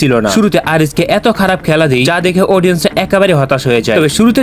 ছিল না।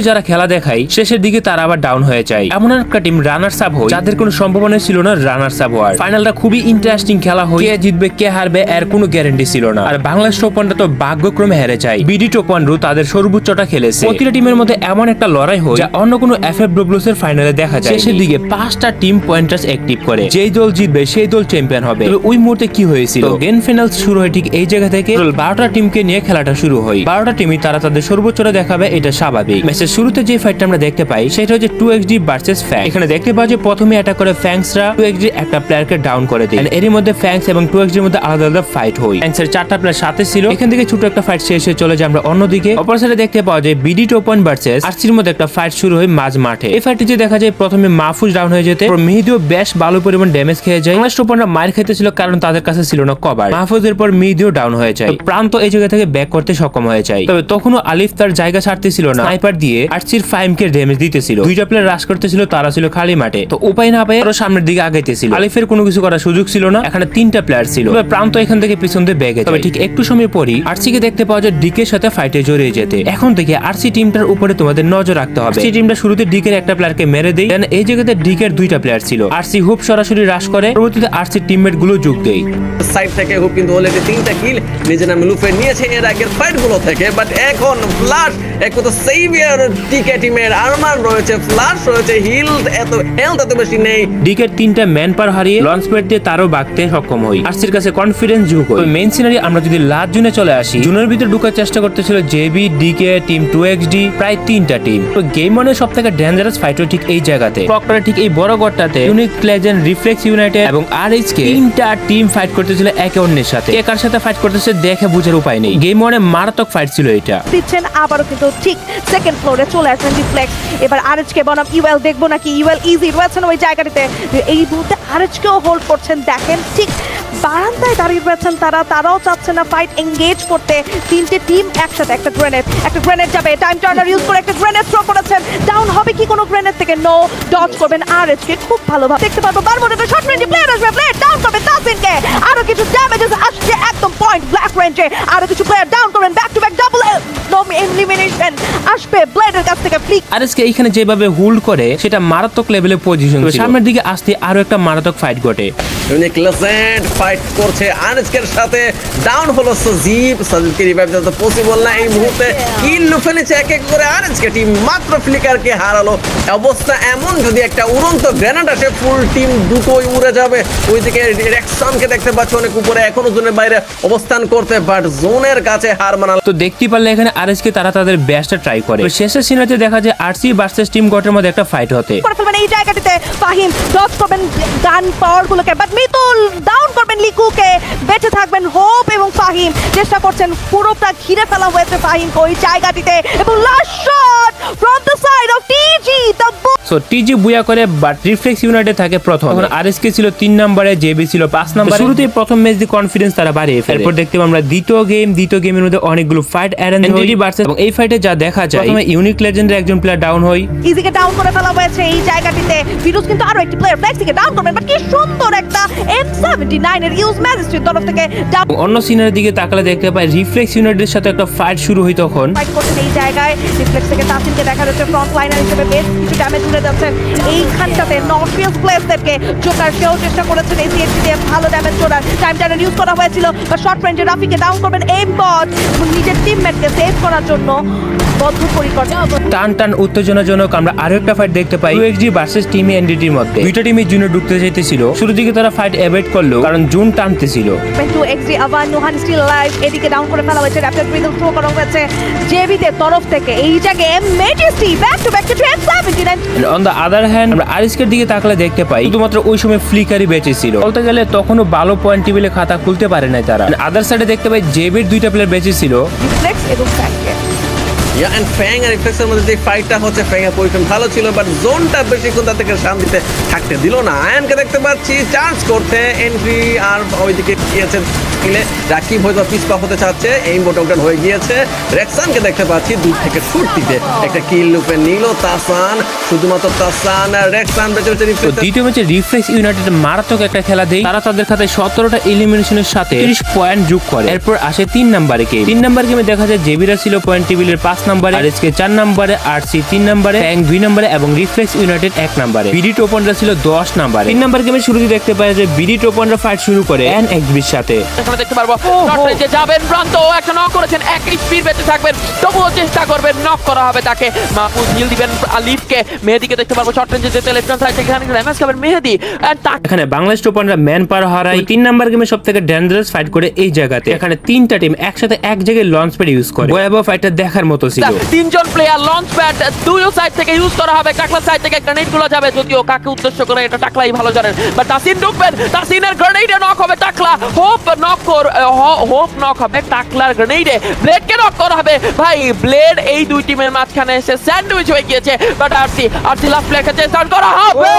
যারা খেলা দেখায়, শেষের দিকে তারা আবার ডাউন হয়ে যায়। এমন একটা টিম রানার্স আপ হয়, যাদের কোনো সম্ভাবনা ছিল না রানার্স আপ হওয়ার ফাইনালটা খুবই ইন্টারেস্টিং খেলা হয় জিতবে, কে হারবে, এর কোনো গ্যারান্টি ছিল না। আর বাংলাদেশ টোপানটা তো ভাগ্যক্রমে হেরে যায়। বিডি টোপানরু তাদের সর্বোচ্চটা খেলেছে। প্রতিটা টিমের মধ্যে এমন একটা লড়াই হয়, যা অন্য কোনো এফএফডব্লিউএস এর ফাইনালে দেখা যায় শেষের দিকে পাঁচটা টিম পয়েন্টার্স অ্যাক্টিভ করে। যেই দল জিতবে সেই দল চ্যাম্পিয়ন হবে। তবে ওই মুহূর্তে কি হয়েছিল? গ্র্যান্ড ফাইনাল শুরু হয় ঠিক এই জায়গা থেকে বারোটা টিমকে নিয়ে খেলাটা শুরু হয়। বারোটা টিমই তারা তাদের সর্বোচ্চটা দেখাবে এটা স্বাভাবিক। ম্যাচের শুরুতে যে ফাইটটা আমরা দেখতে পাই সেটা হচ্ছে two X D versus Fang এখানে দেখতে পাওয়া যে প্রথমে অ্যাটাক করে ফ্যাংসরা টু এক্স ডি একটা প্লেয়ারকে ডাউন করে দেয়। এরই মধ্যে ফ্যাংস এবং টু এক্স ডির মধ্যে আলাদা আলাদা ফাইট হয়। ফ্যাংসের চারটা প্লেয়ার সাথে ছিল। এখান থেকে ছোট একটা ফাইট শেষ হয়ে চলে যায় আমরা অন্যদিকে। অপর সাইডে দেখতে পাওয়া যায় বিডি টোপন ভার্সেস আরসির মধ্যে একটা ফাইট শুরু হয় মাঝ মাঠে। এই ফাইটটিতে দেখা যায় প্রথমে মাহফুজ ডাউন হয়ে যেতে মেহিদিও বেশ ভালো পরিমাণ ড্যামেজ খেয়ে যায়। বাংলাদেশ টোপনরা মার খেতেছিল কারণ তাদের কাছে ছিল না কভার। মাহফুজের পর মেহিদিও ডাউন হয়ে যায়। প্রান্ত এই জায়গা থেকে ব্যাক করতে সক্ষম হয়ে যায়। তবে তখনও আলিফ তার জায়গা ছাড়তেছিল না। স্নাইপার দিয়ে আরসির ফাইমকে ড্যামেজ দিতেছিল। দুইটা প্লেয়ার রাশ করতেছিল, তারা ছিল খালি মাঠে। তো উপায় না পেয়ে আরও সামনের দিকে আগাইতেছিল। আলিফের কোনো কিছু করার সুযোগ ছিল না। এখানে তিনটা প্লেয়ার ছিল। তবে প্রান্ত এখান থেকে পিছন দিয়ে ব্যাগে তবে ঠিক একটু সময় পরই আরসিকে দেখতে পাওয়া যায় ডিকের সাথে ফাইটে জড়িয়ে যেতে। এখন থেকে আরসি টিমটার উপরে তোমাদের নজর রাখতে হবে। আরসি টিমটা শুরুতে ডিকের একটা প্লেয়ারকে মেরে দেন এই জায়গাতে ডিকের দুইটা প্লেয়ার ছিল। আরসি হুপ সরাসরি রাশ করে পরবর্তীতে আরসি টিমমেটগুলো যোগ দেয় সাইড থেকে হুক কিন্তু অলরেডি তিনটা কিল নিজের নামে লুফে নিয়েছে এর আগের ফাইটগুলো থেকে। বাট এখন ফ্লাশ এক সেভিয়ার টিমের আর্মার রয়েছে ফ্লাশ রয়েছে হিল এত হেলথ এত বেশি নেই। ডিকের তিনটা ম্যান পার হারিয়ে লঞ্চ প্যাড দিয়ে তারও বাগতে সক্ষম হই। আরসির কাছে কনফিডেন্স যুগ হয় মেইন সিনারি আমরা যদি লাস্ট জুনে চলে আসি জুনের ভিতরে ঢুকার চেষ্টা করতেছিল JB DK team two X D প্রায় তিনটা টিম তো গেম মনে সব থেকে ডেঞ্জারাস ফাইট ঠিক এই জায়গাতে। প্রক্টরে ঠিক এই বড় গড়টাতে ইউনিক লেজেন্ড রিফ্লেক্স ইউনাইটেড এবং আর এইচ কে তিনটা টিম ফাইট করতেছিল একে অন্যের সাথে। কে সাথে ফাইট করতেছে দেখে বুঝার উপায় নেই। গেম মারাত্মক ফাইট ছিল এটা। দিচ্ছেন আবারও কিন্তু ঠিক সেকেন্ড ফ্লোরে চলে রিফ্লেক্স এবার আরএচকে বনাম ইউএল দেখব নাকি? ইউএল ইজি রয়েছেন ওই জায়গাটিতে। এই মুহূর্তে আরএচকেও হোল্ড করছেন, দেখেন ঠিক বারান্দায় দাঁড়িয়ে রয়েছেন তারা। তারাও চাচ্ছে না ফাইট এঙ্গেজ করতে। তিনটে টিম একসাথে, একটা গ্রেনেড একটা গ্রেনেড যাবে। টাইম টার্নার ইউজ করে একটা গ্রেনেড থ্রো করেছেন। ডাউন হবে কি কোনো গ্রেনেড থেকে নো ডট করবেন আরএচকে খুব ভালোভাবে দেখতে পারব বারবার একটা শর্ট রেঞ্জে প্লেয়ার আসবে। প্লেয়ার ডাউন তাসিনকে আরও কিছু ড্যামেজেস আসছে একদম পয়েন্ট ব্ল্যাক রেঞ্জে আরও কিছু প্লেয়ার ডাউন করবেন। Back to back double elimination আসবে ব্লেডের কাছ থেকে ফ্লিক আরএসকে এখানে যেভাবে হোল্ড করে সেটা মারাত্মক লেভেলে পজিশন সামনের দিকে আসতে আরও একটা মারাত্মক ফাইট ঘটে। ইউনিক লেজেন্ড ফাইট করছে আনস্কের সাথে। ডাউন হলো সজীব। সজীবকে রিভাইভ দেওয়া তো পসিবল না। এই মুহূর্তে কিল নিচ্ছে এক এক করে। আনস্কে টিম মাত্র ফ্লিকারকে হারালো। অবস্থা এমন যদি একটা উড়ন্ত গ্রেনেড আসে ফুল টিম দুটোই উড়ে যাবে। ওইদিকে রেক্সনকে দেখতে পাচ্ছ অনেক উপরে। এখনও জোনের বাইরে অবস্থান করতে বাট জোনের কাছে হার মানালো। তো দেখতে পারলে এখানে আরএসকে তারা তাদের বেস্টটা ট্রাই করে। তো শেষের সিনেতে দেখা যায় আরসি ভার্সেস টিম গটের মধ্যে একটা ফাইট হতে। করে এই জায়গাটিতে ফাহিম ডজ করবেন গান পাওয়ার গুলোকে বাট মিতুল ডাউন করবেন লিকুকে। বেঁচে থাকবেন হোপ এবং ফাহিম। চেষ্টা করছেন পুরোটা ঘিরে ফেলা হয়েছে ফাহিম ওই জায়গাটিতে। এবং last shot from the side of TG the so TG booyah করে বাট রিফ্লেক্স ইউনাইটেড থাকে প্রথম। এখন আরএসকে ছিল তিন নম্বরে জেবি ছিল পাঁচ নম্বরে। শুরুতেই প্রথম ম্যাচ দিয়ে কনফিডেন্স তারা বাড়িয়ে ফেলে। এরপর দেখতে আমরা দ্বিতীয় গেম দ্বিতীয় গেমের মধ্যে অনেকগুলো ফাইট অ্যারেঞ্জ হয় ভার্সেস এবং এই ফাইটে যা দেখা যায় প্রথমে ইউনিক লেজেন্ডের একজন প্লেয়ার ডাউন হয়। ইজিকে ডাউন করে ফেলা হয়েছে এই জায়গাটিতে। ফিরোজ কিন্তু আরও একটি প্লেয়ার ফ্লেক্সিকে ডাউন করবেন বাট কি সুন্দর একটা এম সেভেন্টি নাইন এর ইউজ ম্যাজিস্ট্রির তরফ থেকে। ডাউন অন্য সিনারের দিকে তাকালে দেখতে পাই রিফ্লেক্স ইউনাইটেডের সাথে একটা ফাইট শুরু হয় তখন। ফাইট করছেন এই জায়গায়। রিফ্লেক্স থেকে তাসিনকে দেখা যাচ্ছে ফ্রন্ট লাইনার হিসেবে বেশ কিছু ড্যামেজ উড়ে যাচ্ছেন এইখানটাতে। নর্থিয়াস প্লেয়ার্সদেরকে জোকার সেও চেষ্টা করেছেন এই সিএসসি দিয়ে ভালো ড্যামেজ করার টাইম টাইম ইউজ করা হয়েছিল বা শর্ট রেঞ্জে রাফিকে ডাউন করবেন এম বট নিজের টিমমেটকে সেভ করার জন্য টান টান উত্তেজনাজনক আমরা আরও একটা ফাইট দেখতে পাই ইউএক্সডি ভার্সেস টিম এনডিটির মধ্যে। দুইটা টিমই জুনে ঢুকতে চাইতেছিল। শুরু দিকে তারা ফাইট অ্যাভয়েড করল কারণ জুন টানতেছিল। টু এক্সি আবার নুহান স্টিল লাইভ এদিকে ডাউন করে ফেলা হয়েছে র্যাপিড রিদম থ্রো করা হয়েছে। জেবিদের তরফ থেকে। এই জায়গায় M majesty back to back to train seventy on the other hand আমরা আরিসকের দিকে তাকলে দেখতে পাই শুধুমাত্র ওই সময় ফ্লিকারই বেঁচে ছিল। বলতে গেলে তখনও ভালো পয়েন্ট টেবিলে খাতা খুলতে পারে নাই তারা। আদার সাইডে দেখতে পাই জেবির দুইটা প্লেয়ার বেঁচে ছিল। এবং ইয়া এন্ড ফ্যাং আর রিফ্লেক্সের মধ্যে যে ফাইটটা হচ্ছে ফ্যাং এর পজিশন ভালো ছিল বাট জোনটা বেশিক্ষণ তাদেরকে শান্তিতে থাকতে দিল না। আয়নকে দেখতে পাচ্ছি চার্জ করতে এন্ট্রি আর ওইদিকে গিয়েছেন স্কিলে রাকিব হয়তো পিসপা হতে চাচ্ছে এই মোটামুটি হয়ে গিয়েছে। রেক্সানকে দেখতে পাচ্ছি দূর থেকে ছুট দিতে একটা কিল লুপে নিল তাসান শুধুমাত্র তাসান আর রেক্সান বেঁচে বেঁচে তো দ্বিতীয় ম্যাচে রিফ্লেক্স ইউনাইটেড মারাত্মক একটা খেলা দেয় তারা তাদের খাতায় সতেরোটা এলিমিনেশনের সাথে তিরিশ পয়েন্ট যোগ করে। এরপর আসে তিন নাম্বারে গেম তিন নাম্বার গেমে দেখা যায় জেবিরা ছিল পয়েন্ট টেবিলের পাঁচ নাম্বারে আর এসকে চার নাম্বারে আর সি তিন নাম্বারে ব্যাং দুই নাম্বারে এবং রিফ্লেক্স ইউনাইটেড এক নাম্বারে বিডি টোপনরা ছিল দশ নাম্বারে তিন নাম্বার গেমে শুরুতে দেখতে পাই যে বিডি টোপনরা ফাইট শুরু করে এন এক্সবির সাথে। এখানে দেখতে পারব। যে যাবেন প্রান্ত একটা নক করেছেন একই স্পিড বেঁচে থাকবেন তবুও চেষ্টা করবেন নক করা হবে তাকে। মাহফুজ হিল দিবেন আলিফকে মেহেদিকে দেখতে পারব শর্ট রেঞ্জে যেতে লেফট হ্যান্ড সাইড থেকে এখানে ড্যামেজ খাবেন মেহেদি এখানে বাংলাদেশ টোপানরা ম্যান পার হারায় তিন নাম্বার গেমে সব থেকে ডেঞ্জারাস ফাইট করে এই জায়গাতে। এখানে তিনটা টিম একসাথে এক জায়গায় লঞ্চ প্যাড ইউজ করে। ভয়াবহ ফাইটটা দেখার মতো ছিল। তিনজন প্লেয়ার লঞ্চ প্যাড দুই সাইড থেকে ইউজ করা হবে টাকলা সাইড থেকে গ্রেনেডগুলো যাবে যদিও কাকে উদ্দেশ্য করে এটা টাকলাই ভালো জানেন। বাট তাসিন ঢুকবেন তাসিনের গ্রেনেডে নক হবে টাকলা হোপ নক কর হোপ নক হবে টাকলার গ্রেনেডে ব্লেডকে নক করা হবে? ভাই ব্লেড এই দুই টিমের মাঝখানে এসে স্যান্ডউইচ হয়ে গিয়েছে। বাট আরসি আরসি লাস্ট প্লেয়ারকে চেষ্টা করা হবে!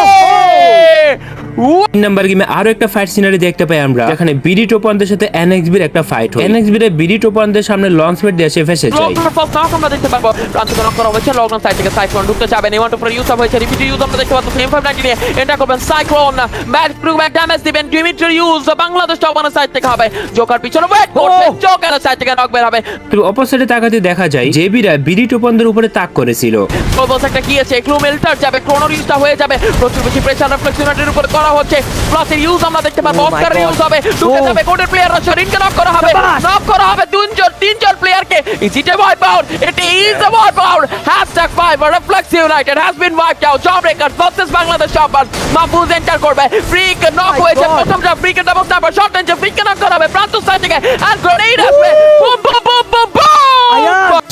তিন নাম্বার গেমে আরও একটা ফাইট সিনারি দেখতে পাই আমরা যেখানে বিডি টোপানদের সাথে এনএক্সবির একটা ফাইট হয়। এনএক্সবির বিডি টোপানদের সামনে লঞ্চ প্যাড দিয়ে এসে ফেসে যায়। লকডাউন ফার্স্ট আমরা দেখতে পারব। প্রান্ত নক করা হয়েছে লকডাউন সাইড থেকে সাইক্লোন ঢুকতে যাবেন এমন উপরে ইউজ হয়েছে রিপিট ইউজ আমরা দেখতে পাচ্ছি ফ্লেম ফাইভ নাইনটি নিয়ে এন্টার করবেন cyclone back to back damage দিবেন। ডিমিট্রি ইউজ বাংলাদেশ টপানের সাইড থেকে হবে। জোকার পিছনে ওয়েট করছে জোকারের সাইড থেকে নক বের হবে। তো অপোজিটে তাকাতে দেখা যায় জেবিরা বিডি টোপানদের উপরে তাক করেছিল। একটা কি আছে? ক্লু মেল্টার যাবে ক্রোনোর ইউজটা হয়ে যাবে। প্রচুর বেশি প্রেসার উপর করা হচ্ছে। প্লাসের ইউজ আমরা দেখতে পারব Oh my Oscar God. Use হবে। ঢুকে Oh. যাবে কোডের প্লেয়ার আছে রিনকে নক করা হবে। শাবাশ। নক করা হবে তিনজন তিনজন প্লেয়ারকে is it a wipe out it is a wipe out hashtag five reflex united has been wiped out job breaker versus Bangladesh shopper Mahfuz enter করবে। ফ্রিক নক My হয়েছে। God. প্রথমটা ফ্রিকে ডাবল স্ন্যাপার শর্ট রেঞ্জে ফ্রিকে knock করা হবে। প্রান্ত side থেকে আর grenade আসবে। Boom boom boom boom Ayan. Boom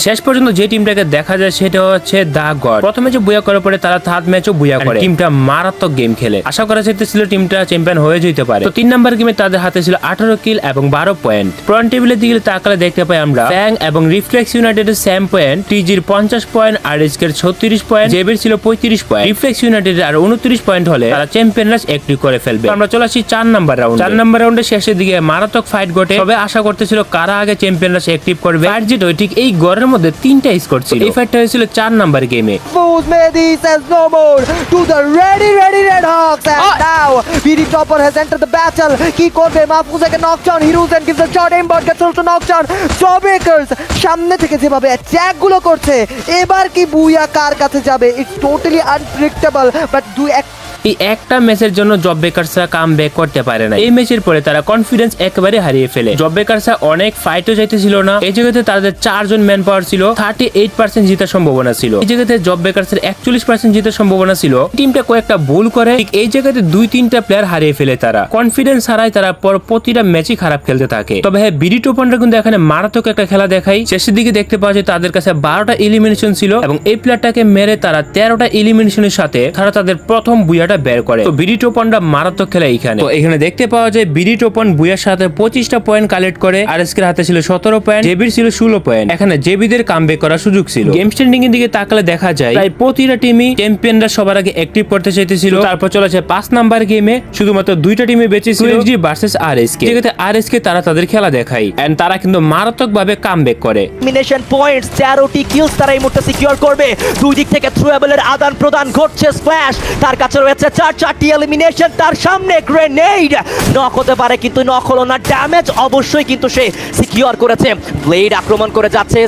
শেষ পর্যন্ত যে টিমটাকে দেখা যায় সেটা হচ্ছে দা গড। প্রথমে যে বুয়া করার পরে তারা থার্ড ম্যাচও বুয়া করে। টিমটা মারাত্মক গেম খেলে। আশা করা যেতেছিল টিমটা চ্যাম্পিয়ন হয়ে যেতে পারে। তো তিন নাম্বার গেমে তাদের হাতে ছিল আঠারো কিল এবং বারো পয়েন্ট। পয়েন্ট টেবিলের দিকে তাকালে দেখতে পাই আমরা ব্যাং এবং রিফ্লেক্স ইউনাইটেডের স্যাম পয়েন্ট টিজির পঞ্চাশ পয়েন্ট আর এসকের ছত্রিশ পয়েন্ট জেবের ছিল পঁয়ত্রিশ পয়েন্ট। রিফ্লেক্স ইউনাইটেডের আর উনত্রিশ পয়েন্ট হলে তারা চ্যাম্পিয়ন রাশ একটি করে ফেলবে। আমরা চলে আসি চার নাম্বার রাউন্ড চার নাম্বার রাউন্ডের শেষের দিকে মারাত্মক ফাইট ঘটে। তবে আশা করতেছিল কারা আগে চ্যাম্পিয়ন রাশ অ্যাক্টিভ করবে। আর যেটা ঠিক এই গড়ের মধ্যে তিনটা স্কোর ছিল এই ফাইটটা হয়েছিল চার নাম্বার গেমে Mehdi says no more to the ready, ready Red Hawks. And Oh. now, BD Topper has entered the battle. কি করবে মাহফুজ একে knockdown heroes and gives a shot embird gets also knockdown জবেকার্স সামনে থেকে যেভাবে অ্যাটাকগুলো করছে এবার কি বুইয়া কার কাছে যাবে ইটস টোটালি আনপ্রেডিক্টেবল বাট দু এক এই একটা ম্যাচের জন্য জব বেকারসরা কাম ব্যাক করতে পারে না এই ম্যাচের পরে তারা কনফিডেন্স একেবারে হারিয়ে ফেলে। জব বেকারসরা অনেক ফাইটও যাইতেছিল না। এই জায়গাতে তাদের চারজন ম্যান পাওয়ার ছিল থার্টি এইট পার্সেন্ট জিতার সম্ভাবনা ছিল। এই জায়গাতে জব বেকারসের একচল্লিশ পার্সেন্ট জিতার সম্ভাবনা ছিল। টিমটা কয়েকটা ভুল করে, ঠিক এই জায়গাতে দুই, তিনটা প্লেয়ার হারিয়ে ফেলে তারা। কনফিডেন্স হারায় তারা পর প্রতিটা ম্যাচই খারাপ খেলতে থাকে। তবে হ্যাঁ বিডি টোপানরা কিন্তু এখানে মারাত্মক একটা খেলা দেখাই। শেষের দিকে দেখতে পাওয়া যায় তাদের কাছে বারোটা এলিমিনেশন ছিল এবং এই প্লেয়ারটাকে মেরে তারা তেরোটা এলিমিনেশনের সাথে তারা তাদের প্রথম বুয়াটা বের করে। তো বিডি টোপনটা মারাত্মক খেলা এখানে তো এখানে দেখতে পাওয়া যায় বিডি টোপন বুয়ার সাথে পঁচিশটা পয়েন্ট কালেক্ট করে আর এসকের হাতে ছিল সতেরো পয়েন্ট জেবির ছিল ষোলো পয়েন্ট এখানে জেবিদের কাম করার সুযোগ ছিল। গেম স্ট্যান্ডিং এর দিকে তাকালে দেখা যায় প্রায় প্রতিটা টিমই চ্যাম্পিয়নরা সবার আগে অ্যাক্টিভ করতে চাইতেছিল। তারপর চলেছে পাঁচ নাম্বার গেমে শুধুমাত্র দুইটা টিমে বেঁচে ছিল। ভার্সেস আর এস কে যেখানে আর এস কে তারা তাদের খেলা দেখায়। এন্ড তারা কিন্তু মারাত্মক ভাবে কাম করে। এলিমিনেশন পয়েন্টস তেরোটি কিলস তারা এই মুহূর্তে সিকিউর করবে। দুই দিক থেকে থ্রুয়েবলের আদান প্রদান ঘটছে স্প্ল্যাশ তার কাছে রয়েছে চার চারটি এলিমিনেশন তার সামনে গ্রেনেড নক হতে পারে কিন্তু নক হলো না। ড্যামেজ অবশ্যই কিন্তু সে সিকিউর করেছে। ব্লেড আক্রমণ করে যাচ্ছে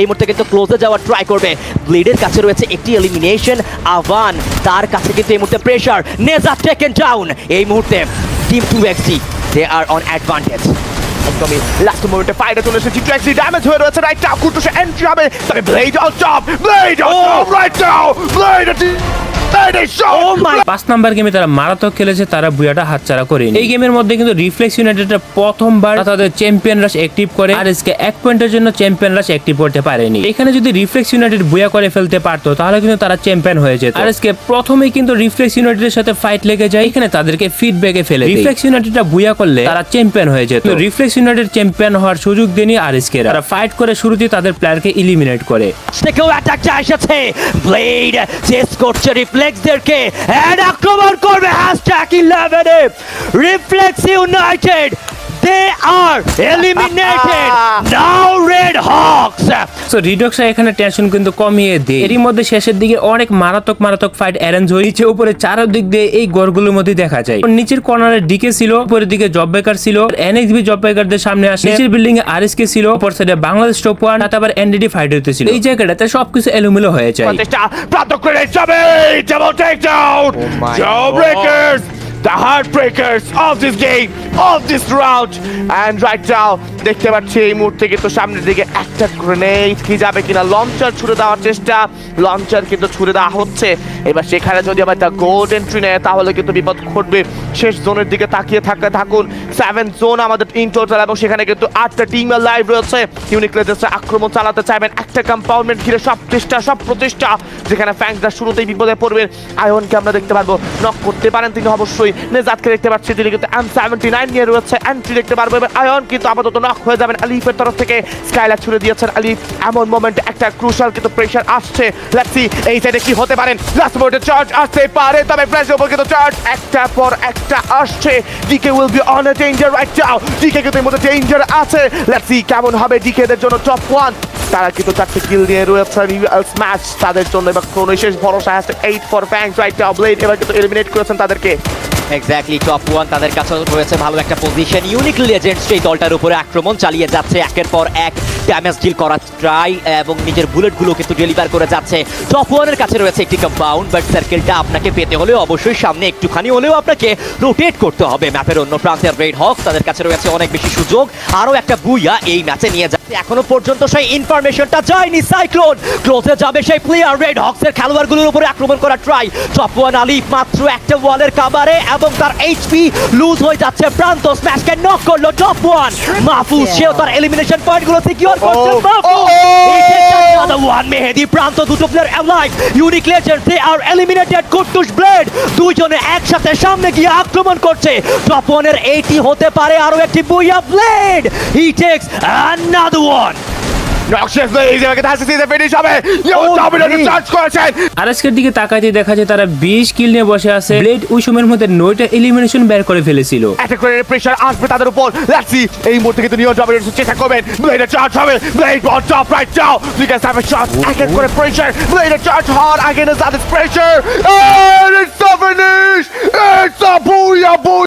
এই মুহূর্তে কিন্তু ক্লোজে যাওয়ার ট্রাই করবে। ব্লেডের কাছে রয়েছে একটি এলিমিনেশন আভান তার কাছে কিন্তু এই মুহূর্তে প্রেশার নেজা টেকেন ডাউন এই মুহূর্তে team two XE they are on advantage একদমই লাস্ট মোমেন্টে ফাইটে চলে এসেছে ট্র্যাক্সি ড্যামেজ হয়ে রয়েছে রাইট টাপ কুটু সে এন্ট্রি হবে। তবে blade on top blade on top right now blade পাঁচ নাম্বার গেমে তারা মারাত্মক খেলেছে তারা বুয়াটা হাতছাড়া করেনি। এই গেমের মধ্যে কিন্তু রিফ্লেক্স ইউনাইটেড প্রথমবার তাদের চ্যাম্পিয়ন রাশ অ্যাক্টিভ করে আর এসকে এক পয়েন্টের জন্য চ্যাম্পিয়ন রাশ অ্যাক্টিভ করতে পারেনি। এখানে যদি রিফ্লেক্স ইউনাইটেড বুয়া করে ফেলতে পারতো তাহলে কিন্তু তারা চ্যাম্পিয়ন হয়ে যেত। আর এসকে প্রথমেই কিন্তু রিফ্লেক্স ইউনাইটেডের সাথে ফাইট লেগে যায় এখানে তাদেরকে ফিডব্যাকে ফেলে রিফ্লেক্স ইউনাইটেডটা বুয়া করলে তারা চ্যাম্পিয়ন হয়ে যেত। রিফ্লেক্স ইউনাইটেড চ্যাম্পিয়ন হওয়ার সুযোগ দেনি আর এসকে তারা ফাইট করে শুরুতেই তাদের প্লেয়ারকে ইলিমিনেট করে। থেকেও অ্যাটাকটা এসেছে। ব্লেড চেস করছে রিফ্লেক্সদেরকে আক্রমণ করবে হ্যাশট্যাগ ইলেভেনে reflex united they are eliminated now red hawks so রিডক্সরা এখানে টেনশন কিন্তু কমিয়ে দেয়। এরই মধ্যে শেষের দিকে অনেক মারাত্মক মারাত্মক ফাইট অ্যারেঞ্জ হয়ে নিচে উপরে চারদিক দিয়ে এই গড়গুলোর মধ্যে দেখা যায়। নিচের কর্নারে ডিকে ছিল উপরের দিকে জব বেকার ছিল এনএক্সবি জব বেকারদের সামনে আসে। নিচের বিল্ডিং এ আরএসকে ছিল অপর সাইডে বাংলাদেশ টপ ওয়ান সাথে আবার এনডিডি ফাইট হইতেছিল এই জায়গাটাতে সবকিছু এলোমেলো হয়ে যায়। প্রচেষ্টা প্রাপ্ত করে যাবে double take down jo breakers The heartbreakers of this game, of this round. And right now, দেখতে পাচ্ছি এই মুহূর্তে কিন্তু সামনের দিকে একটা গ্রেনেড কি যাবে কিনা? লঞ্চার ছুড়ে দেওয়ার চেষ্টা। লঞ্চার কিন্তু ছুড়ে দেওয়া হচ্ছে। এবার সেখানে যদি আবার একটা গোল্ড এন্ট্রি নেয়, তাহলে কিন্তু বিপদ ঘটবে। শেষ জোনের দিকে তাকিয়ে থাকতে থাকুন। সেভেন জোন আমাদের ইন টোটাল এবং সেখানে কিন্তু আটটা টিম লাইভ রয়েছে। ইউনিক আক্রমণ চালাতে চাইবেন। একটা কম্পাউন্ডমেন্ট ঘিরে সব চেষ্টা, সব প্রচেষ্টা যেখানে ফ্যাংসরা শুরুতেই বিপদে পড়বেন। আয়নকে আমরা দেখতে পারব। নক করতে পারেন তিনি অবশ্যই। নেজাদকে দেখতে পাচ্ছি, তিনি কিন্তু এম সেভেন্টি নাইন নিয়ে রয়েছে। এন্ট্রি দেখতে পারব। এবার আয়ন কিন্তু আপাতত নক হয়ে যাবেন আলিফের তরফ থেকে। স্কাইলার ছুড়ে দিয়েছেন আলিফ। এমন মোমেন্টে একটা ক্রুশাল কিন্তু প্রেশার আসছে। লেটস এই সাইডে কি হতে পারেন লাস্ট মোমেন্টে চার্জ আসতে পারে, তবে ফ্ল্যাশের উপর কিন্তু চার্জ একটা পর একটা আসছে। DK will be on a danger right now DK কিন্তু এর মধ্যে ডেঞ্জার আছে। লেটস কেমন হবে ডিকে দের জন্য টপ ওয়ান তারা কিন্তু চারটে কিল নিয়ে রয়েছেন স্ম্যাশ তাদের জন্য এবার কোনো শেষ ভরসা আছে। Eight for fangs right now blade এবার কিন্তু এলিমিনেট করেছেন তাদেরকে। এক্স্যাক্টলি টপ ওয়ান তাদের কাছে রয়েছে ভালো একটা পজিশন ইউনিক লেজেন্ড সেই দলটার উপরে আক্রমণ চালিয়ে যাচ্ছে। একের পর এক ড্যামেজ ডিল করার ট্রাই এবং নিজের বুলেটগুলো কিন্তু ডেলিভার করে যাচ্ছে। টপ ওয়ানের কাছে রয়েছে একটি কম্পাউন্ড বাট সার্কেলটা আপনাকে পেতে হলেও অবশ্যই সামনে একটুখানি হলেও আপনাকে রোটেট করতে হবে। ম্যাপের অন্য প্রান্তের রেড হক তাদের কাছে রয়েছে অনেক বেশি সুযোগ। আরও একটা বুইয়া এই ম্যাচে নিয়ে যাচ্ছে। এখনও পর্যন্ত সেই ইনফরমেশনটা যায়নি সাইক্লোন ক্লোজে যাবে সেই প্লেয়ার রেড হকসের খেলোয়াড়গুলোর উপরে আক্রমণ করা ট্রাই টপ ওয়ান আলিফ মাত্র একটা ওয়ালের কাবারে এবং তার এইচপি লুজ হয়ে যাচ্ছে। প্রান্ত স্ম্যাশকে নক করল টপ ওয়ান মাহফুজ সেও তার এলিমিনেশন পয়েন্টগুলো সিকিউর করছে Mahfuz! He takes another one Mehedi Pranto দুটো player alive unique legend they are eliminated Kutus blade দুজনে একসাথে সামনে গিয়ে আক্রমণ করছে। টপ ওয়ানের এইটি হতে পারে আরও একটি booyah blade he takes another one. Finish হবে। ডমিনেটর চার্জ করেছেন আরএসকের দিকে তাকাইতে দেখা যায় তারা বিশ কিল নিয়ে বসে আছে। ব্লেড ওই সময়ের মধ্যে নয়টা এলিমিনেশন বের করে ফেলেছিল। একটা করে প্রেসার আসবে তাদের উপর। লেটস সি এই মুহূর্তে কিন্তু নিয়ন ডমিনেটর চেষ্টা করবেন। ব্লেডের চার্জ হবে। Blade on top right now you can have shot এক এক করে প্রেসার ব্লেডের চার্জ হওয়ার আগে না তাদের প্রেসার এন্ড ইটস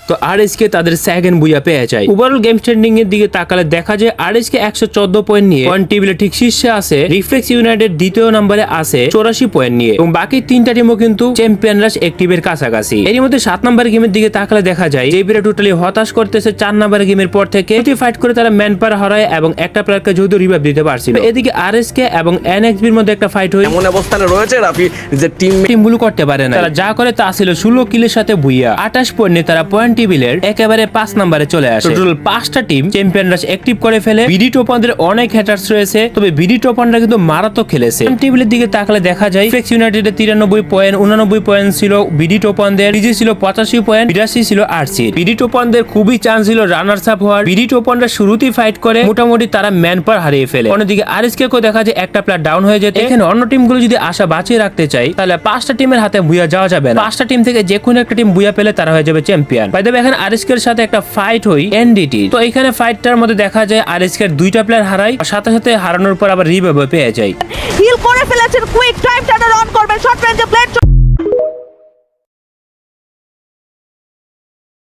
তো আরএসকে তাদের সেকেন্ড বুয়া পেয়ে যায়। ওভারঅল গেম স্ট্যান্ডিং এর দিকে তাকালে দেখা যায় আরএসকে একশো চোদ্দ পয়েন্ট নিয়ে। পয়েন্ট টেবিলে ঠিক শীর্ষে আছে রিফ্লেক্স ইউনাইটেড দ্বিতীয় নম্বরে আছে চৌরাশি পয়েন্ট নিয়ে। এবং বাকি তিনটা টিমও কিন্তু চ্যাম্পিয়নরা এক্টিভের কাছাকাছি। এর মধ্যে সাত নম্বর গেমের দিকে তাকালে দেখা যায় জেবিরা টোটালি হতাশ করতেছে চার নম্বর গেমের পর থেকে। প্রতি ফাইট করে তারা ম্যান পার হারায় এবং একটা প্লেয়ারকে যদিও রিভাইভ দিতে পারছিল। এদিকে আরএসকে এবং এনএক্সবির মধ্যে একটা ফাইট হয় এমন অবস্থানে রয়েছে রাফি যে টিম টিম টিমগুলো করতে পারে না তারা যা করে তা ছিল ষোলো কিলের সাথে বুইয়া আঠাশ পয়েন্ট নিয়ে তারা পয়েন্ট টেবিলের একেবারে পাঁচ নম্বরে চলে আসে। টোটাল পাঁচটা টিম চ্যাম্পিয়নরা অ্যাক্টিভ করে ফেলে। বিডি টোপানদের অনেক হ্যাটার্স রয়েছে তবে বিডি টোপানরা কিন্তু মারাত্মক খেলেছে। টেবিলের দিকে তাকালে দেখা যায় ফ্লেক্স ইউনাইটেডের তিরানব্বই পয়েন্ট উনানব্বই পয়েন্ট ছিল বিডি টোপানদের পিজি ছিল পঁচাশি পয়েন্ট বিরাশি ছিল আরসি বিডি টোপানদের খুবই চান্স ছিল রানার্স আপ হওয়ার। বিডি টোপানরা শুরুতেই ফাইট করে মোটামুটি তারা ম্যান পার হারিয়ে ফেলে। অন্যদিকে আরএসকে কেও দেখা যায় একটা প্লেয়ার ডাউন হয়ে যেত। এখানে অন্য টিমগুলো যদি আশা বাঁচিয়ে রাখতে চাই তাহলে পাঁচটা টিমের হাতে বুয়া যাওয়া যাবে না। পাঁচটা টিম থেকে যে কোনো একটা টিম বুয়া পেলে তারা হয়ে যাবে চ্যাম্পিয়ন বাই এখানে আরএসকে সাথে একটা ফাইট হই এনডিটি তো এখানে ফাইটটার মধ্যে দেখা যায় আরিস্কের দুইটা প্লেয়ার আর সাথে সাথে হারানোর পর আবার রিভাইভ পেয়ে যায়। হিল করে ফেলেছেন কুইক টাইম টার্নার অন করবেন শর্ট রেঞ্জে ব্লেড